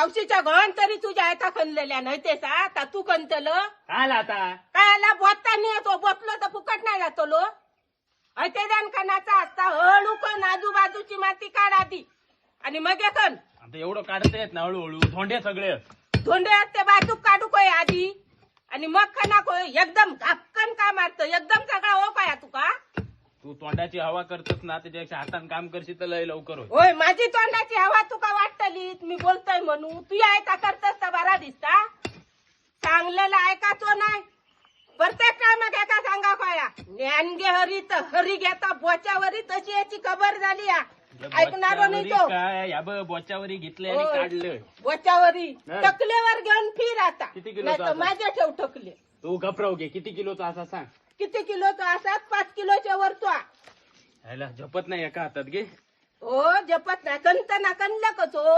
आवशीच्या घण तरी तुझ्या हाता खणलेल्या नाही ते सा. आता तू खणतल. आला आता? काय आला बोलता नाही येतो बोतलो तर फुकट नाही जातो लो. ऐते द्यान कणाचा असता. हळू कण आजूबाजूची माती काढ आधी आणि मग कण आता एवढं काढता येत ना हळूहळू. धोंडे सगळे. धोंडे ते बाजूक काढू कोय आधी? आणि मग खना कोय. एकदम घापकन का मारत. एकदम सगळा हो काय तुका तू तोंडाची हवा करतोस ना त्याच्यापेक्षा हाताने काम करशील तर लय लवकर होईल. होय माझी तोंडाची हवा तुका वाटतली मी बोलतोय म्हणून. तू ऐका करतस तर बरा दिसता? चांगलेला ऐकाचो नाही? प्रत्येक टायमाक एका सांगा कोया ज्ञान घे हरी तर हरी घेता बोच्यावरी तशी याची खबर झाली या. ऐकणारो नाही तो. काय? या बघ बोच्यावरी घेतले आणि होय. काढलं. बोच्यावरी. टकलेवर घेऊन फिर आता. किती किलोचा नाही तर असा? माझे ठेव टकले. तू घबराव घे. किती किलोचा असा सांग. किती किलोचा असात पाच किलोच्या वर तो ह्याला झपत नाही एका हातात घे. हो जपत नाही कंत ना कणलं कच हो.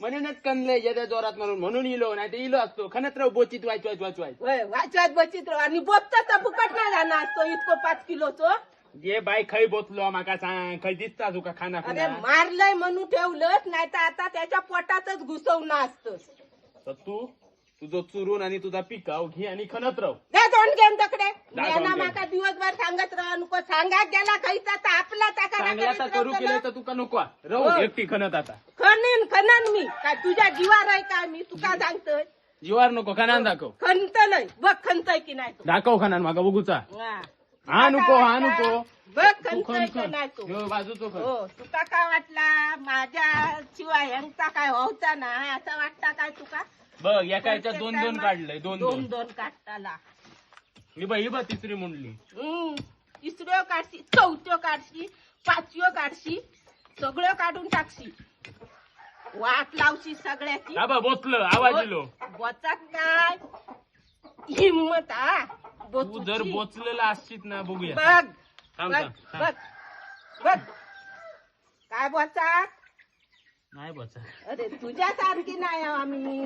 म्हणूनच कनले येत्या जोरात म्हणून. म्हणून इलो नाही तर इलो असतो. खनत राहू बोचीत वाच वाच वाच वाच होय वाचवात बचित राव आणि बोतचा फुकट नाही जाणार तो इतको पाच किलोचो. ये बाय खै बोचलो माका सांग खै दिसता तुका खाना अरे खुना मारलंय म्हणून ठेवलंच नाही तर आता त्याच्या पोटातच घुसवणं असतं. तर तू तुझं चुरून आणि तुझा पिकाव घे आणि खनत राहू जा तोंड माका दिवसभर सांगत राहा नको. सांगात गेला खायचा तर आपला करू केलं तर तुका नको? राहू हो. एकटी खनत आता. खणीन खणन मी. काय तुझ्या जीवार आहे काय मी तुका सांगतोय. जीवार नको खनान दाखव. खणतलय. बघ खणतय की नाही तू. दाखव खनान मागा बघूचा. हा. हा नको हा नको? बघ खणतय खन का नाही तू. बाजूचो खन हो तुका काय वाटला? माझ्या शिवाय यांचा काय होता ना? असं वाटता काय तुका? बघ एका याच्यात दोन दोन काढलंय दोन दोन दोन दोन काढताला. बघ ही बघ तिसरी मुंडली. हम्म. तिसऱ्यो काढशी चौथ्यो काढशी पाचव्यो काढशी सगळ्यो काढून टाकशी. वाट लावशी सगळ्याची. हा बा आवाज दिलो. बोचात काय हिंमत हा. तू बोचूची. जर बोचलेला असशीत ना बघूया. बघ थांब बघ. थांब, थांब. बघ. बघ काय बोचात? नाही बोचा अरे तुझ्यासारखी नाही आहो आम्ही.